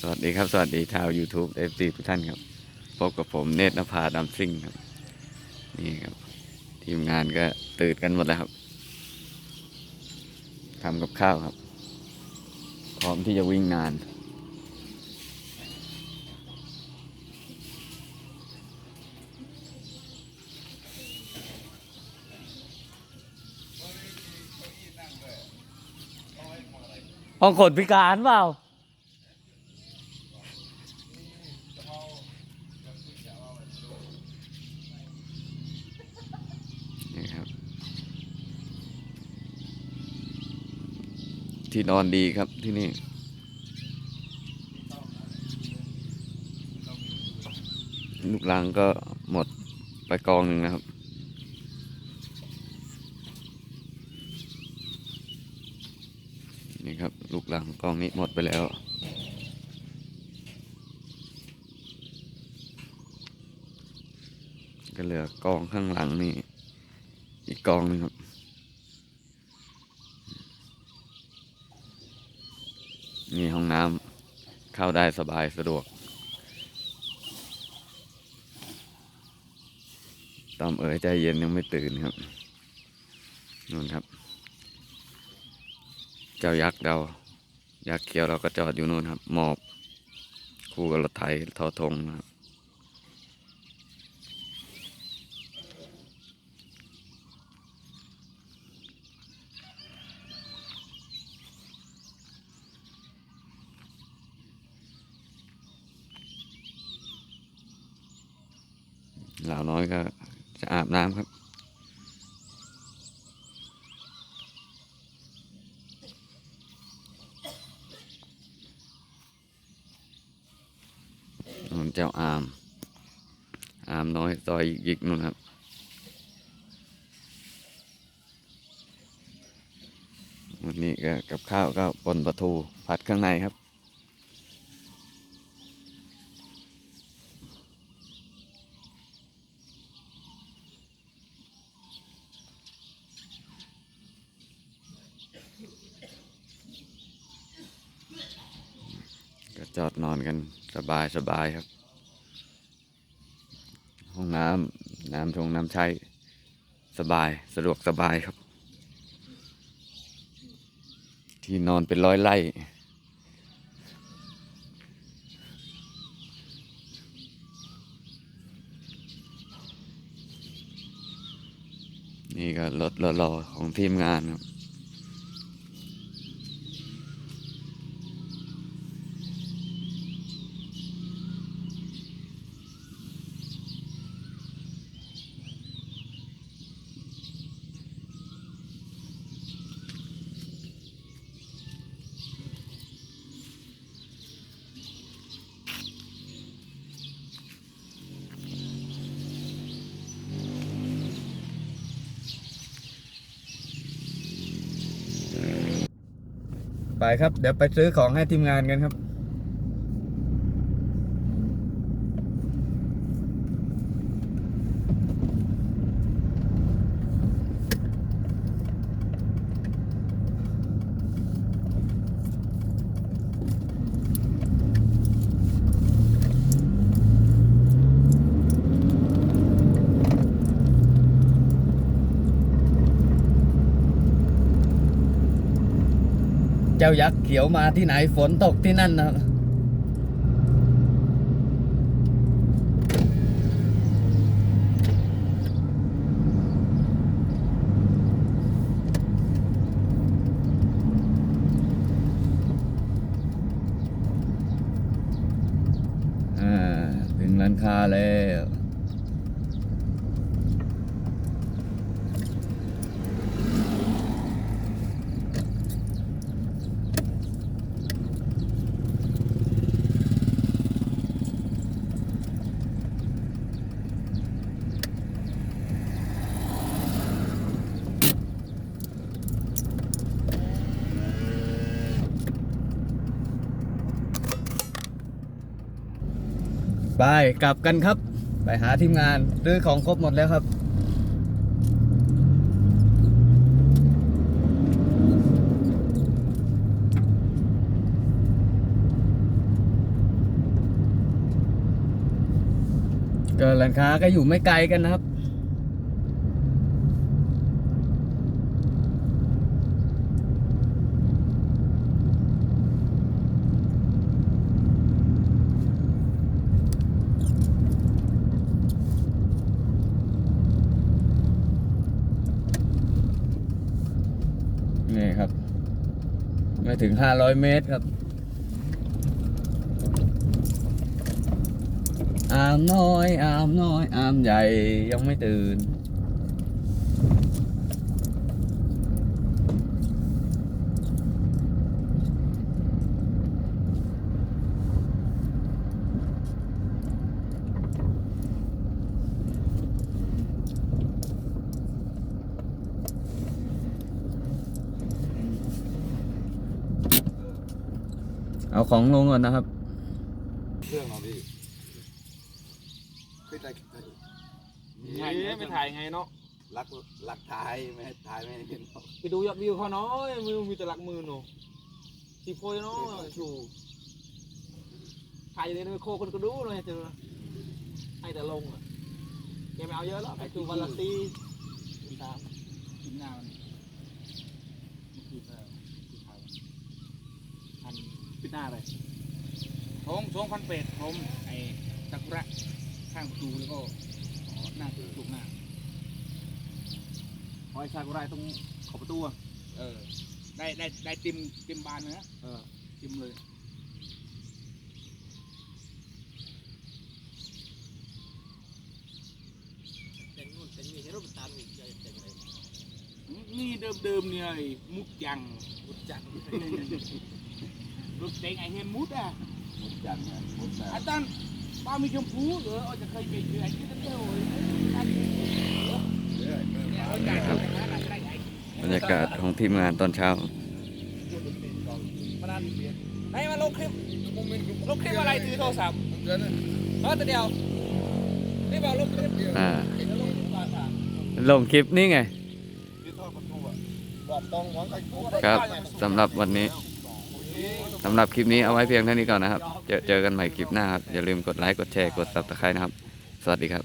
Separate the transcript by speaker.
Speaker 1: สวัสดีครับ สวัสดีชาว YouTube FC ทุกท่านครับ พบกับผมเนตรนภาดำซิ่งครับ นี่ครับ ทีมงานก็ตื่นกันหมดแล้วครับทำกับข้าวครับ พร้อมที่จะวิ่งงานห้องขนพิการเปล่า นี่ครับ ที่นอนดีครับที่นี่ ลูกลังก็หมดไปกองหนึ่งนะครับ นี่ครับ ลูกลังกองนี้หมดไปแล้วก็เหลือกองข้างหลังนี่ อีกกองนึงครับ นี่ห้องน้ำเข้าได้สบายสะดวกตอมเอ๋ยใจเย็นยังไม่ตื่นครับนู่นครับ เจ้ายักษ์เรายักษ์เขียวเราก็จอดอยู่นู่นครับ หมอบ คู่กับรถไถทอทงนะครับ เหล่าน้อยก็จะอาบน้ำครับนู่นเจ้าอาม อามน้อยซอยยิกนู่นครับวันนี้ก็กับข้าวก็ปนปลาทูผัดข้างในครับ จอดนอนกันสบายสบายครับ ห้องน้ำน้ำชงน้ำใช้ สบายสะดวกสบายครับ ที่นอนเป็นร้อยไร่นี่ก็รถรอๆของทีมงานครับ ครับ เดี๋ยวไปซื้อของให้ทีมงานกันครับ จ้ายักษ์เขียวมาที่ไหนฝนตกที่นั่นนะครับอ่าถึงร้านค้าแล้ว ไปกลับกันครับ ไปหาทีมงานซื้อของครบหมดแล้วครับก็ร้านค้าก็อยู่ไม่ไกลกันนะครับ ไม่ถึงห้าร้อยเมตรครับอามน้อยอามน้อยอามใหญ่ยังไม่ตื่น เอาของลงก่อนนะครับ
Speaker 2: เครื่องเราพี่ขึ้นได้
Speaker 3: ถ่ายไงไม่ถ่ายไงเนาะ
Speaker 2: รักรักท้ายไม่ให้ท้ายไม่ให้เห็นหรอก
Speaker 3: ไปดูยอดวิวเขาเนาะมือมีแต่หลักมือเนาะสีโพยเนาะถูกถ่ายอย่างนี้โคคนก็ดูเลยเจอให้แต่ลงอะแกไม่เอาเยอะแล้วไปดูวันละตีตาม
Speaker 4: กินหน้ามันเมื่อกี้ก็ที่ไทยพัน
Speaker 3: ปิด หน้าเลย
Speaker 4: ทงทงพันเป็ดผมไอ้ตะกุระข้างประตูแล้วก็อ๋อหน้าถูกหน้า
Speaker 3: หอยชายกุไรตรงขอบประตูอะ
Speaker 4: เออ ได้ได้ได้ติมติมบานเนื้อ
Speaker 3: เออ
Speaker 4: ติมเลย
Speaker 3: แต่งนู่นแต่งนี่ให้รูปตามอีกจะแต่งอะไร
Speaker 4: นี่เดิมเดิมๆเนี่ยไอ้มุกยัง
Speaker 3: มุดจัก ร
Speaker 4: รถเต็งไอ้เฮนมุดอะ
Speaker 2: มุดจันทร์นะมุดนะ
Speaker 4: ไอ้ตอนป้ามีชมพูเหรอเอาจะเคยไปเจอไอ้ที่ตั้งแต่โอ้ยอันนี้เนี่ยเอาจากตรงนั้นน่ะได้ไอ้
Speaker 1: บรรยากาศของทีมงานตอนเช้า
Speaker 3: มานั่นไหนมาลงคลิปลงคลิปอะไรถือโทรศัพท์เออแต่เดียวนี่บอกลงคลิป
Speaker 1: อ่า
Speaker 3: แล้วลงคลิปก่อนค่ะ
Speaker 1: ลงคลิปนี่ไง
Speaker 2: ที่ทอดประตูอะบอกตรงหวังใครกู
Speaker 1: ครับสำหรับวันนี้ สำหรับคลิปนี้เอาไว้เพียงเท่านี้ก่อนนะครับ เจอเจอกันใหม่คลิปหน้าครับ อย่าลืมกดไลค์ กดแชร์ กดซับสไครต์นะครับ สวัสดีครับ